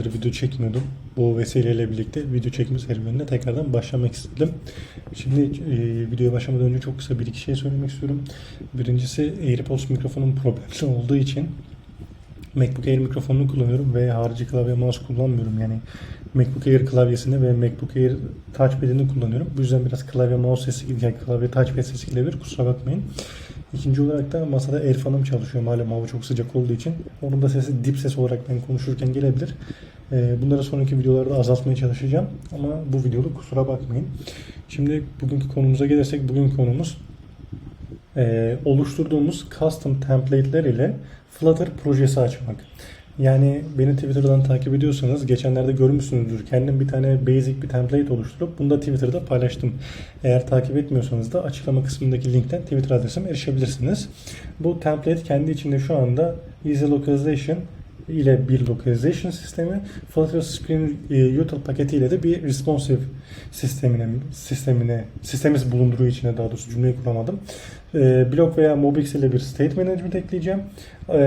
video çekmiyordum. Bu vesileyle birlikte video çekme serüvenine tekrardan başlamak istedim. Şimdi e, videoya başlamadan önce çok kısa bir iki şey söylemek istiyorum. Birincisi AirPods mikrofonum problemli olduğu için MacBook Air mikrofonunu kullanıyorum ve harici klavye mouse kullanmıyorum. Yani MacBook Air klavyesini ve MacBook Air touchpad'ini kullanıyorum. Bu yüzden biraz klavye mouse sesi, yani klavye touchpad sesi gelebilir. Kusura bakmayın. İkinci olarak da masada Airfan'ım çalışıyor. Malum hava çok sıcak olduğu için. Onun da sesi dip ses olarak ben konuşurken gelebilir. Ee, Bunları sonraki videolarda azaltmaya çalışacağım. Ama bu videoluk kusura bakmayın. Şimdi bugünkü konumuza gelirsek bugünkü konumuz e, oluşturduğumuz custom template'ler ile Flutter projesi açmak. Yani beni Twitter'dan takip ediyorsanız geçenlerde görmüşsünüzdür. Kendim bir tane basic bir template oluşturup bunu da Twitter'da paylaştım. Eğer takip etmiyorsanız da açıklama kısmındaki linkten Twitter adresime erişebilirsiniz. Bu template kendi içinde şu anda Easy Localization ile bir localization sistemi, Flutter Spring e, util paketi ile de bir responsive sistemine sistemine sistemimiz bulunduruyor içine daha doğrusu cümleyi kuramadım. E, blok veya Mobix ile bir state management ekleyeceğim. E,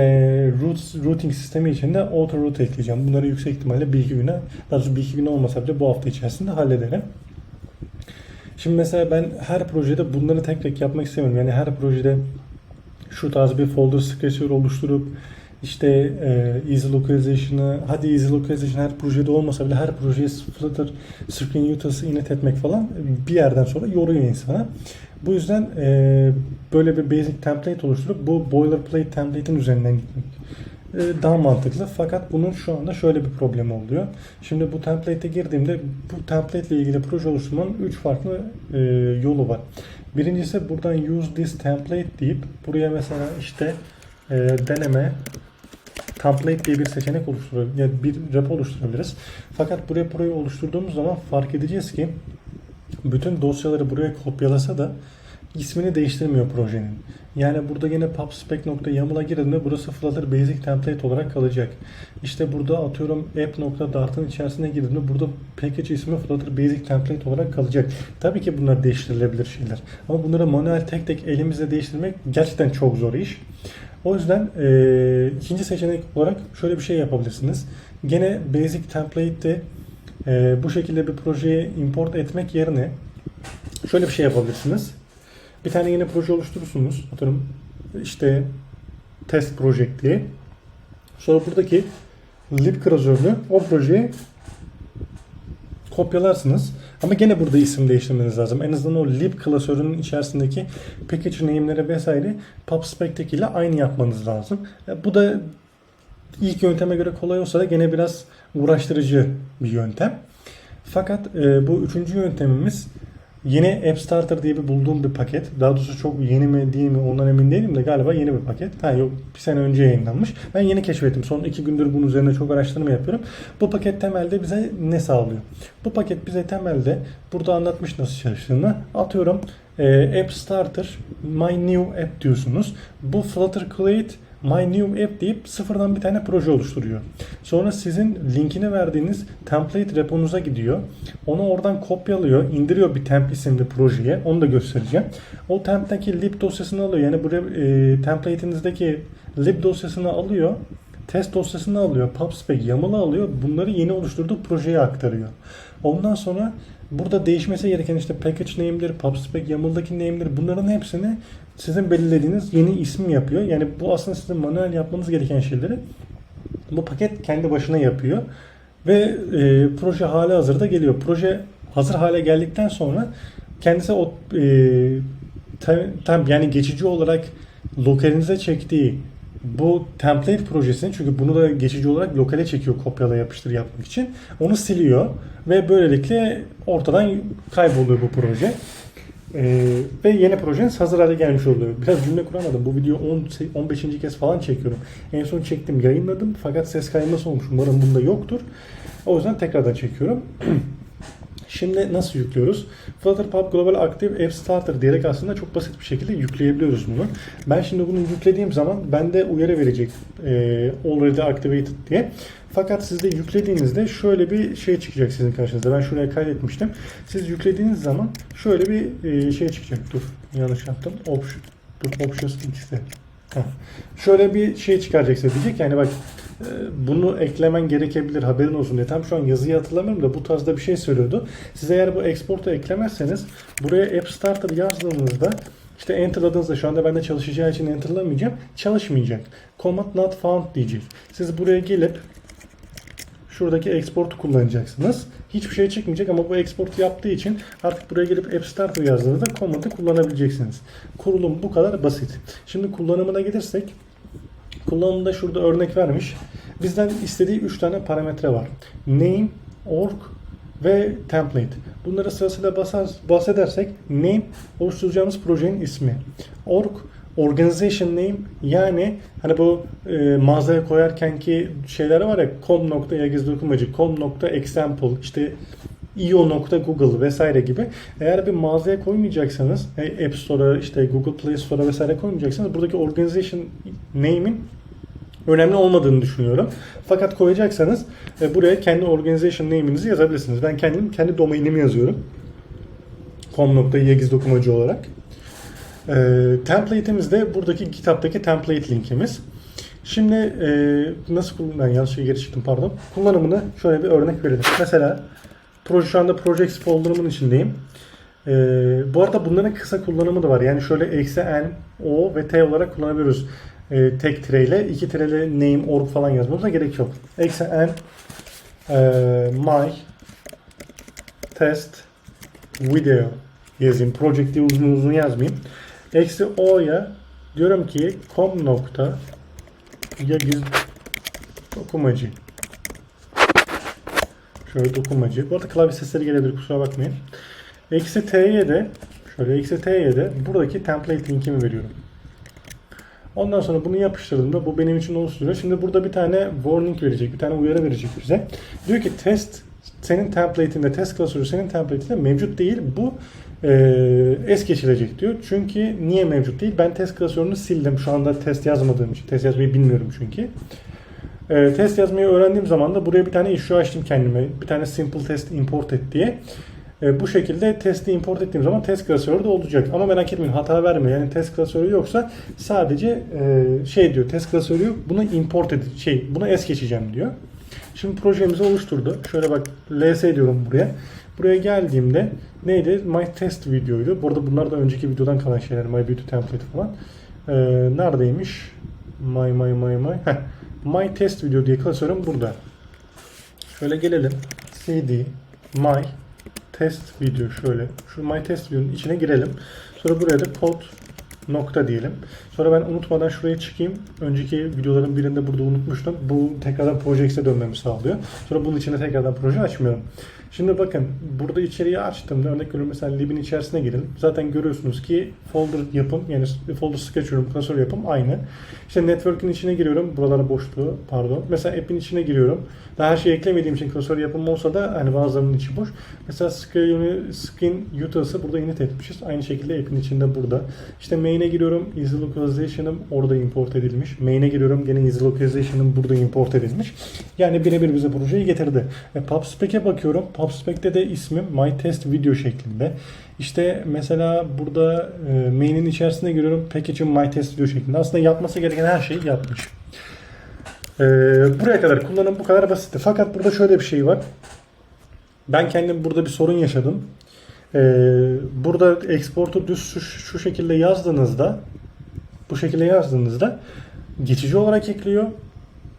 root, routing sistemi için de auto route ekleyeceğim. Bunları yüksek ihtimalle bir iki güne, daha doğrusu bir iki gün olmasa bile bu hafta içerisinde hallederim. Şimdi mesela ben her projede bunları tek tek yapmak istemiyorum. Yani her projede şu tarz bir folder scratcher oluşturup işte e, easy localization'ı hadi easy localization her projede olmasa bile her projeye Flutter Spring Utils'ı init etmek falan bir yerden sonra yoruyor insana. Bu yüzden e, böyle bir basic template oluşturup bu boilerplate template'in üzerinden gitmek e, daha mantıklı. Fakat bunun şu anda şöyle bir problemi oluyor. Şimdi bu template'e girdiğimde bu template ile ilgili proje oluşturmanın 3 farklı e, yolu var. Birincisi buradan use this template deyip buraya mesela işte e, deneme template diye bir seçenek oluşturabiliriz. Yani bir repo oluşturabiliriz. Fakat bu repoyu oluşturduğumuz zaman fark edeceğiz ki bütün dosyaları buraya kopyalasa da ismini değiştirmiyor projenin. Yani burada yine pubspec.yaml'a girdiğinde burası Flutter Basic Template olarak kalacak. İşte burada atıyorum app.dart'ın içerisine girdiğimde burada package ismi Flutter Basic Template olarak kalacak. Tabii ki bunlar değiştirilebilir şeyler. Ama bunları manuel tek tek elimizle değiştirmek gerçekten çok zor iş. O yüzden e, ikinci seçenek olarak şöyle bir şey yapabilirsiniz. Gene Basic Template'te e, bu şekilde bir projeye import etmek yerine şöyle bir şey yapabilirsiniz. Bir tane yeni proje oluşturursunuz. Atıyorum işte test project diye. Sonra buradaki lib klasörünü o projeye kopyalarsınız. Ama gene burada isim değiştirmeniz lazım. En azından o lib klasörünün içerisindeki package name'leri vesaire PubSpec'teki ile aynı yapmanız lazım. E, Bu da ilk yönteme göre kolay olsa da gene biraz uğraştırıcı bir yöntem. Fakat e, bu üçüncü yöntemimiz yeni App Starter diye bir bulduğum bir paket. Daha doğrusu çok yeni mi değil mi ondan emin değilim de galiba yeni bir paket. Ha yok bir sene önce yayınlanmış. Ben yeni keşfettim. Son iki gündür bunun üzerine çok araştırma yapıyorum. Bu paket temelde bize ne sağlıyor? Bu paket bize temelde burada anlatmış nasıl çalıştığını. Atıyorum e, App Starter My New App diyorsunuz. Bu Flutter Create My New App deyip sıfırdan bir tane proje oluşturuyor. Sonra sizin linkini verdiğiniz template reponuza gidiyor. Onu oradan kopyalıyor, indiriyor bir temp isimli projeye. Onu da göstereceğim. O temp'teki lib dosyasını alıyor. Yani bu e, template'inizdeki lib dosyasını alıyor. Test dosyasını alıyor. PubSpec YAML'ı alıyor. Bunları yeni oluşturduğu projeye aktarıyor. Ondan sonra burada değişmesi gereken işte package name'leri, PubSpec YAML'daki name'leri bunların hepsini sizin belirlediğiniz yeni isim yapıyor. Yani bu aslında sizin manuel yapmanız gereken şeyleri bu paket kendi başına yapıyor. Ve e, proje hali hazırda geliyor. Proje hazır hale geldikten sonra kendisi o e, tam, tam yani geçici olarak lokalinize çektiği bu template projesini çünkü bunu da geçici olarak lokale çekiyor kopyala yapıştır yapmak için. Onu siliyor ve böylelikle ortadan kayboluyor bu proje. Ee, ve yeni projeniz hazır hale gelmiş oluyor. Biraz cümle kuramadım. Bu video 10, 15. kez falan çekiyorum. En son çektim, yayınladım. Fakat ses kayması olmuş. Umarım bunda yoktur. O yüzden tekrardan çekiyorum. Şimdi nasıl yüklüyoruz? Flutter Pub Global Active App Starter diyerek aslında çok basit bir şekilde yükleyebiliyoruz bunu. Ben şimdi bunu yüklediğim zaman bende uyarı verecek e, already activated diye. Fakat siz de yüklediğinizde şöyle bir şey çıkacak sizin karşınızda. Ben şuraya kaydetmiştim. Siz yüklediğiniz zaman şöyle bir e, şey çıkacak. Dur yanlış yaptım. Option, dur, options X'de. Şöyle bir şey çıkaracak size diyecek yani bak bunu eklemen gerekebilir haberin olsun diye. Tam şu an yazıyı hatırlamıyorum da bu tarzda bir şey söylüyordu. Siz eğer bu export'u eklemezseniz buraya app starter yazdığınızda işte enterladığınızda şu anda bende çalışacağı için enterlamayacağım. Çalışmayacak. Command not found diyecek. Siz buraya gelip şuradaki export'u kullanacaksınız. Hiçbir şey çıkmayacak ama bu export yaptığı için artık buraya gelip App Starter yazdığınızda command'ı kullanabileceksiniz. Kurulum bu kadar basit. Şimdi kullanımına gelirsek kullanımda şurada örnek vermiş. Bizden istediği 3 tane parametre var. Name, org ve template. Bunları sırasıyla bahsedersek name oluşturacağımız projenin ismi. Org organization name yani hani bu e, mağazaya koyarkenki şeyler var ya com.yagizdokumacı, com.example işte io.google vesaire gibi eğer bir mağazaya koymayacaksanız e, App Store'a işte Google Play Store'a vesaire koymayacaksanız buradaki organization name'in önemli olmadığını düşünüyorum. Fakat koyacaksanız e, buraya kendi organization name'inizi yazabilirsiniz. Ben kendim kendi domainimi yazıyorum. com.yagizdokumacı olarak. E, template'imiz de buradaki GitHub'daki template linkimiz. Şimdi e, nasıl kullan ben yanlış geri çıktım pardon. Kullanımını şöyle bir örnek verelim. Mesela proje şu anda projects folder'ımın içindeyim. E, bu arada bunların kısa kullanımı da var. Yani şöyle eksi n, o ve t olarak kullanabiliyoruz. E, tek tireyle, iki tireyle name, org falan yazmamıza gerek yok. Eksi n e, my test video yazayım. Project diye uzun uzun yazmayayım. Eksi o'ya diyorum ki com nokta yagiz dokumacı. Şöyle dokumacı. Bu arada klavye sesleri gelebilir kusura bakmayın. Eksi t'ye de şöyle eksi t'ye de buradaki template linkimi veriyorum. Ondan sonra bunu yapıştırdığımda bu benim için oluşturuyor. Şimdi burada bir tane warning verecek, bir tane uyarı verecek bize. Diyor ki test senin template'inde, test klasörü senin template'inde mevcut değil. Bu e, es geçilecek diyor. Çünkü niye mevcut değil? Ben test klasörünü sildim. Şu anda test yazmadığım için. Test yazmayı bilmiyorum çünkü. E, test yazmayı öğrendiğim zaman da buraya bir tane issue açtım kendime. Bir tane simple test import et diye. E, bu şekilde testi import ettiğim zaman test klasörü de olacak. Ama merak etmeyin hata vermiyor. Yani test klasörü yoksa sadece e, şey diyor test klasörü yok. Bunu import ed şey bunu es geçeceğim diyor. Şimdi projemizi oluşturdu. Şöyle bak ls diyorum buraya. Buraya geldiğimde neydi? My test videoydu. Bu arada bunlar da önceki videodan kalan şeyler. My beauty template falan. Ee, neredeymiş? My my my my. Heh. My test video diye klasörüm burada. Şöyle gelelim. cd my test video şöyle. Şu my test videonun içine girelim. Sonra buraya da kod nokta diyelim. Sonra ben unutmadan şuraya çıkayım. Önceki videoların birinde burada unutmuştum. Bu tekrardan Projects'e dönmemi sağlıyor. Sonra bunun içine tekrardan proje açmıyorum. Şimdi bakın burada içeriği açtığımda örnek veriyorum mesela libin içerisine girelim. Zaten görüyorsunuz ki folder yapım yani folder sketch'ıyorum, klasör yapım aynı. İşte network'ün içine giriyorum. Buralara boşluğu pardon. Mesela app'in içine giriyorum. Daha her şeyi eklemediğim için klasör yapım olsa da hani bazılarının içi boş. Mesela screen, screen utils'ı burada init etmişiz. Aynı şekilde app'in içinde burada. İşte main'e giriyorum. Easy localization'ım orada import edilmiş. Main'e giriyorum. Gene easy localization'ım burada import edilmiş. Yani birebir bize projeyi getirdi. E, PubSpec'e bakıyorum. PubSpec'te de ismim my test video şeklinde. İşte mesela burada e, main'in içerisine giriyorum. Package'im my test video şeklinde. Aslında yapması gereken her şeyi yapmış. E, buraya kadar kullanım bu kadar basitti. Fakat burada şöyle bir şey var. Ben kendim burada bir sorun yaşadım. E, burada export'u düz şu, şu şekilde yazdığınızda bu şekilde yazdığınızda geçici olarak ekliyor.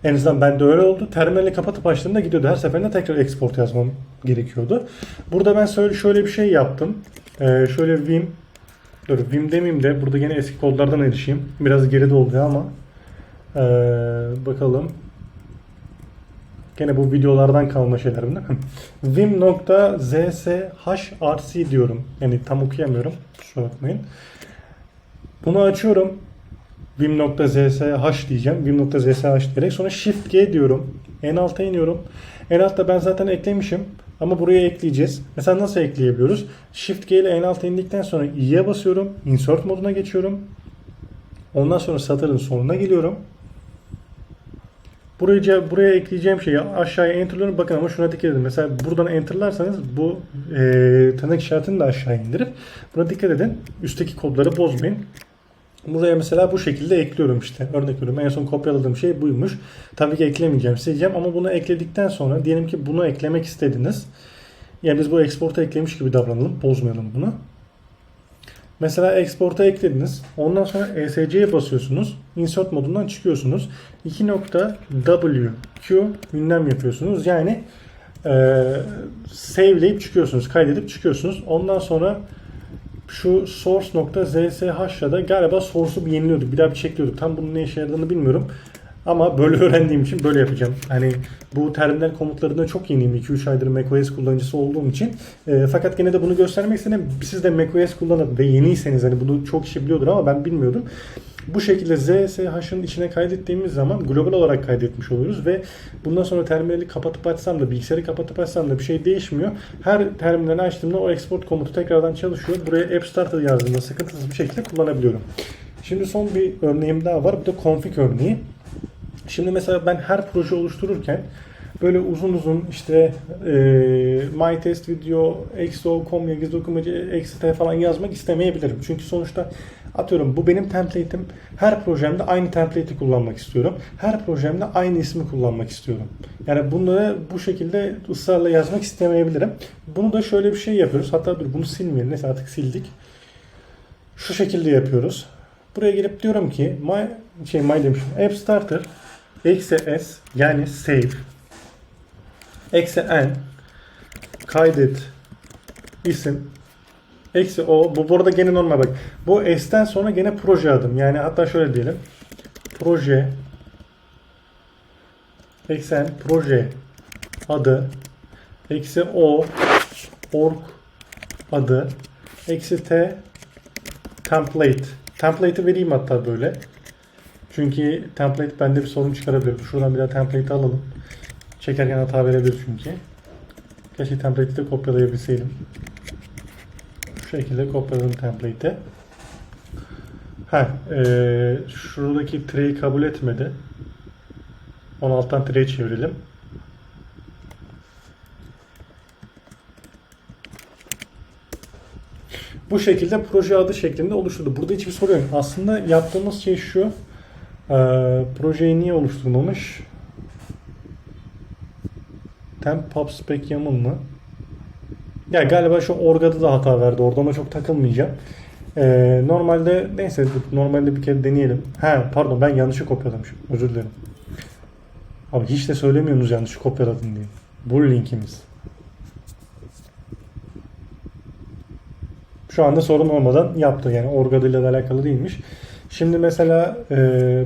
En azından bende öyle oldu. Terminali kapatıp açtığımda gidiyordu. Her seferinde tekrar export yazmam gerekiyordu. Burada ben şöyle, şöyle bir şey yaptım. Ee, şöyle Vim Dur Vim demeyeyim de burada yine eski kodlardan erişeyim. Biraz geride oldu ama. Ee, bakalım. Gene bu videolardan kalma şeylerimden. Vim.zshrc diyorum. Yani tam okuyamıyorum. Kusura bakmayın. Bunu açıyorum. Vim.zsh diyeceğim. Vim.zsh diyerek sonra Shift G diyorum. En alta iniyorum. En altta ben zaten eklemişim. Ama buraya ekleyeceğiz. Mesela nasıl ekleyebiliyoruz? Shift G ile en alta indikten sonra i'ye basıyorum. Insert moduna geçiyorum. Ondan sonra satırın sonuna geliyorum. Buraya, buraya ekleyeceğim şeyi aşağıya enterlıyorum. Bakın ama şuna dikkat edin. Mesela buradan enterlarsanız bu e, tırnak işaretini de aşağı indirip buna dikkat edin. Üstteki kodları bozmayın. Buraya mesela bu şekilde ekliyorum işte. Örnek veriyorum en son kopyaladığım şey buymuş. Tabii ki eklemeyeceğim, sileceğim ama bunu ekledikten sonra diyelim ki bunu eklemek istediniz. Yani biz bu export'a eklemiş gibi davranalım. Bozmayalım bunu. Mesela export'a eklediniz. Ondan sonra ESC'ye basıyorsunuz. Insert modundan çıkıyorsunuz. 2 nokta W Q ünlem yapıyorsunuz. Yani e, save'leyip çıkıyorsunuz. Kaydedip çıkıyorsunuz. Ondan sonra şu source.zsh'la da galiba source'u bir yeniliyorduk. Bir daha bir çekliyorduk. Tam bunun ne işe yaradığını bilmiyorum. Ama böyle öğrendiğim için böyle yapacağım. Hani bu terminal komutlarında çok yeniyim. 2-3 aydır macOS kullanıcısı olduğum için. E, fakat gene de bunu göstermek istedim. Siz de macOS kullanıp ve yeniyseniz hani bunu çok kişi biliyordur ama ben bilmiyordum. Bu şekilde ZSH'ın içine kaydettiğimiz zaman global olarak kaydetmiş oluyoruz ve bundan sonra terminali kapatıp açsam da bilgisayarı kapatıp açsam da bir şey değişmiyor. Her terminali açtığımda o export komutu tekrardan çalışıyor. Buraya app starter yazdığımda sıkıntısız bir şekilde kullanabiliyorum. Şimdi son bir örneğim daha var. Bu da config örneği. Şimdi mesela ben her proje oluştururken böyle uzun uzun işte e, my test video, exo.com, yıldız dokumacı, falan yazmak istemeyebilirim. Çünkü sonuçta atıyorum bu benim template'im. Her projemde aynı template'i kullanmak istiyorum. Her projemde aynı ismi kullanmak istiyorum. Yani bunları bu şekilde ısrarla yazmak istemeyebilirim. Bunu da şöyle bir şey yapıyoruz. Hatta dur bunu silmeyelim. Neyse artık sildik. Şu şekilde yapıyoruz. Buraya gelip diyorum ki my şey my demişim. App starter eksi s yani save. Eksi n kaydet isim. Eksi o bu burada gene normal bak. Bu s'ten sonra gene proje adım. Yani hatta şöyle diyelim. Proje eksi n proje adı. Eksi o org adı. Eksi t template. Template'i vereyim hatta böyle çünkü template bende bir sorun çıkarabilir. Şuradan bir daha template alalım. Çekerken hata verebilir çünkü. Keşke template'i de kopyalayabilseydim. Şu şekilde kopyaladım template'i. Ha, ee, şuradaki tree'yi kabul etmedi. Onu alttan tree'ye çevirelim. Bu şekilde proje adı şeklinde oluşturdu. Burada hiçbir sorun yok. Aslında yaptığımız şey şu. Ee, projeyi niye oluşturmamış? Temp pub spec mı? Ya galiba şu orgada da hata verdi. Orada ona çok takılmayacağım. Ee, normalde neyse normalde bir kere deneyelim. Ha pardon ben yanlışı kopyalamışım. Özür dilerim. Abi hiç de söylemiyorsunuz yanlışı kopyaladın diye. Bu linkimiz. Şu anda sorun olmadan yaptı. Yani orgadıyla da alakalı değilmiş. Şimdi mesela e,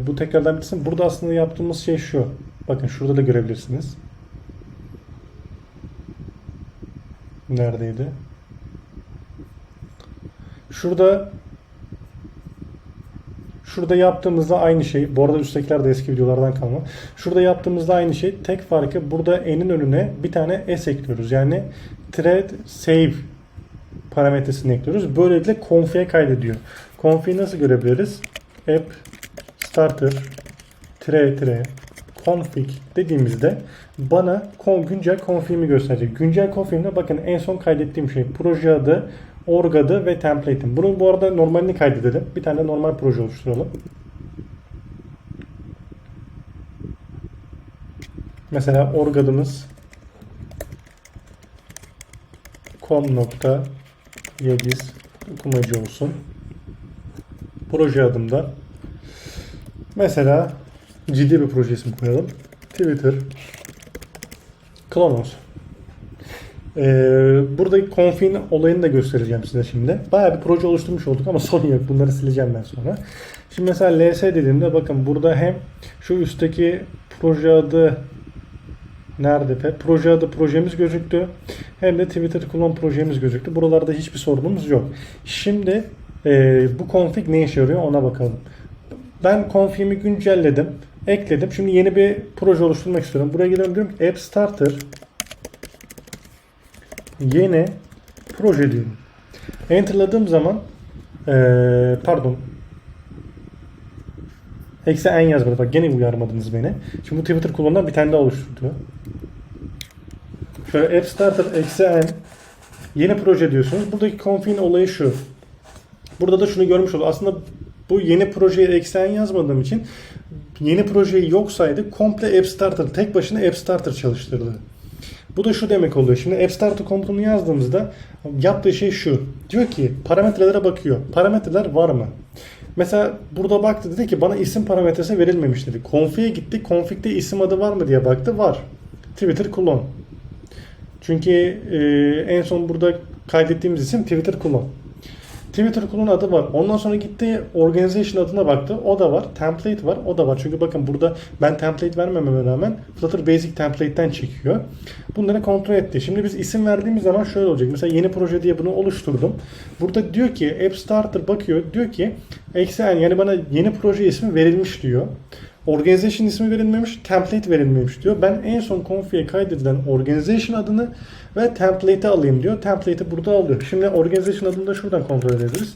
bu tekrardan bitsin. Burada aslında yaptığımız şey şu. Bakın şurada da görebilirsiniz. Neredeydi? Şurada Şurada yaptığımızda aynı şey. Bu arada üsttekiler de eski videolardan kalma. Şurada yaptığımızda aynı şey. Tek farkı burada n'in önüne bir tane s ekliyoruz. Yani thread save parametresini ekliyoruz. Böylelikle config'e kaydediyor. Config'i nasıl görebiliriz? App starter tire tire config dediğimizde bana güncel config'imi gösterecek. Güncel config'imde bakın en son kaydettiğim şey proje adı, org adı ve template'im. Bunu bu arada normalini kaydedelim. Bir tane normal proje oluşturalım. Mesela org adımız com yediz okumacı olsun. Proje adımda mesela ciddi bir proje ismi koyalım. Twitter Klonos. Ee, buradaki config'in olayını da göstereceğim size şimdi. Bayağı bir proje oluşturmuş olduk ama sorun yok. Bunları sileceğim ben sonra. Şimdi mesela ls dediğimde bakın burada hem şu üstteki proje adı Nerede pe? Proje adı projemiz gözüktü. Hem de Twitter kullan projemiz gözüktü. Buralarda hiçbir sorunumuz yok. Şimdi e, bu config ne işe yarıyor ona bakalım. Ben config'imi güncelledim. Ekledim. Şimdi yeni bir proje oluşturmak istiyorum. Buraya gidiyorum diyorum ki App Starter yeni proje diyorum. Enter'ladığım zaman e, pardon Eksi en yazmadı. Bak gene uyarmadınız beni. Şimdi bu Twitter kullanan bir tane daha oluşturdu. App Starter eksi yeni proje diyorsunuz. Buradaki config'in olayı şu. Burada da şunu görmüş olduk. Aslında Bu yeni projeye eksen yazmadığım için yeni projeyi yok saydı. Komple App Starter, tek başına App Starter çalıştırdı. Bu da şu demek oluyor. Şimdi App Starter komutunu yazdığımızda yaptığı şey şu. Diyor ki parametrelere bakıyor. Parametreler var mı? Mesela burada baktı dedi ki bana isim parametresi verilmemiş dedi. Config'e gitti. Config'de isim adı var mı diye baktı. Var. Twitter kullan. Çünkü e, en son burada kaydettiğimiz isim Twitter kullan. Twitter kullanı adı var. Ondan sonra gitti organization adına baktı. O da var. Template var. O da var. Çünkü bakın burada ben template vermememe rağmen Flutter Basic Template'ten çekiyor. Bunları kontrol etti. Şimdi biz isim verdiğimiz zaman şöyle olacak. Mesela yeni proje diye bunu oluşturdum. Burada diyor ki App Starter bakıyor. Diyor ki eksi n yani bana yeni proje ismi verilmiş diyor. Organization ismi verilmemiş, template verilmemiş diyor. Ben en son config'e kaydedilen organization adını ve template'i alayım diyor. Template'i burada alıyor. Şimdi organization adını da şuradan kontrol edebiliriz.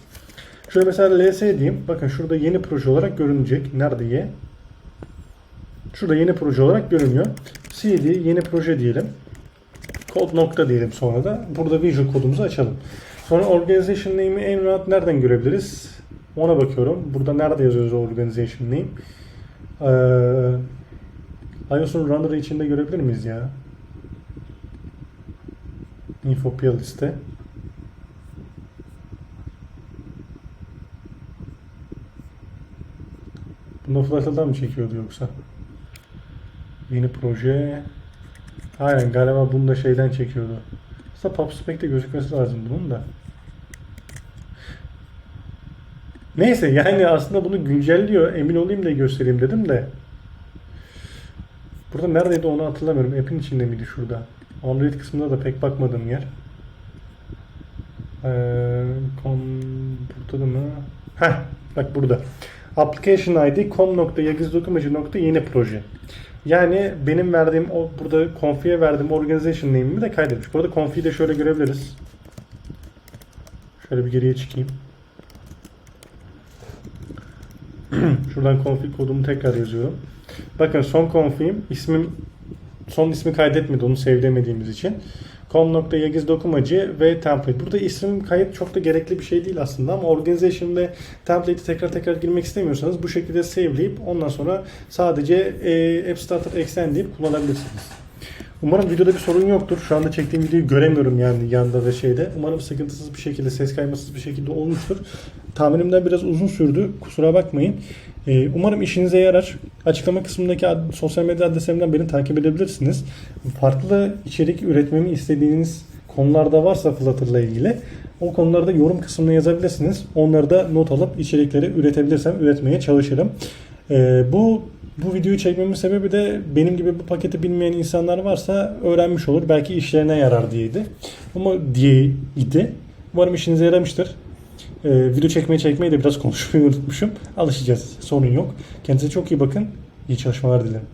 Şöyle mesela ls diyeyim. Bakın şurada yeni proje olarak görünecek. Nerede y? Şurada yeni proje olarak görünüyor. cd yeni proje diyelim. Kod nokta diyelim sonra da. Burada visual kodumuzu açalım. Sonra organization name'i en rahat nereden görebiliriz? Ona bakıyorum. Burada nerede yazıyoruz organization name? Ee, iOS'un runner'ı içinde görebilir miyiz ya? Info liste. Bunda Flutter'dan mı çekiyordu yoksa? Yeni proje. Aynen galiba bunda şeyden çekiyordu. Aslında PubSpec'te gözükmesi lazım bunun da. Neyse yani aslında bunu güncelliyor. Emin olayım da göstereyim dedim de. Burada neredeydi onu hatırlamıyorum. App'in içinde miydi şurada? Android kısmında da pek bakmadığım yer. Ee, com, burada da mı? Heh, bak burada. Application ID com.yagizdokumacı.yeni proje. Yani benim verdiğim o burada config'e verdiğim organization name'imi de kaydetmiş. Burada config'i de şöyle görebiliriz. Şöyle bir geriye çıkayım. Şuradan config kodumu tekrar yazıyorum. Bakın son config'im ismim son ismi kaydetmedi onu sevdemediğimiz için. com.yagizdokumacı ve template. Burada isim kayıt çok da gerekli bir şey değil aslında ama organization ve template'i tekrar tekrar girmek istemiyorsanız bu şekilde save'leyip ondan sonra sadece e, App Starter extend deyip kullanabilirsiniz. Umarım videoda bir sorun yoktur. Şu anda çektiğim videoyu göremiyorum yani yanda ve şeyde. Umarım sıkıntısız bir şekilde, ses kaymasız bir şekilde olmuştur. Tahminimden biraz uzun sürdü. Kusura bakmayın. Ee, umarım işinize yarar. Açıklama kısmındaki ad- sosyal medya adreslerimden beni takip edebilirsiniz. Farklı içerik üretmemi istediğiniz konularda varsa Flutter'la ilgili o konularda yorum kısmına yazabilirsiniz. Onları da not alıp içerikleri üretebilirsem üretmeye çalışırım. Ee, bu bu videoyu çekmemin sebebi de benim gibi bu paketi bilmeyen insanlar varsa öğrenmiş olur. Belki işlerine yarar diyeydi. Ama diyeydi. Umarım işinize yaramıştır. Ee, video çekmeyi çekmeyi de biraz konuşmayı unutmuşum. Alışacağız. Sorun yok. Kendinize çok iyi bakın. İyi çalışmalar dilerim.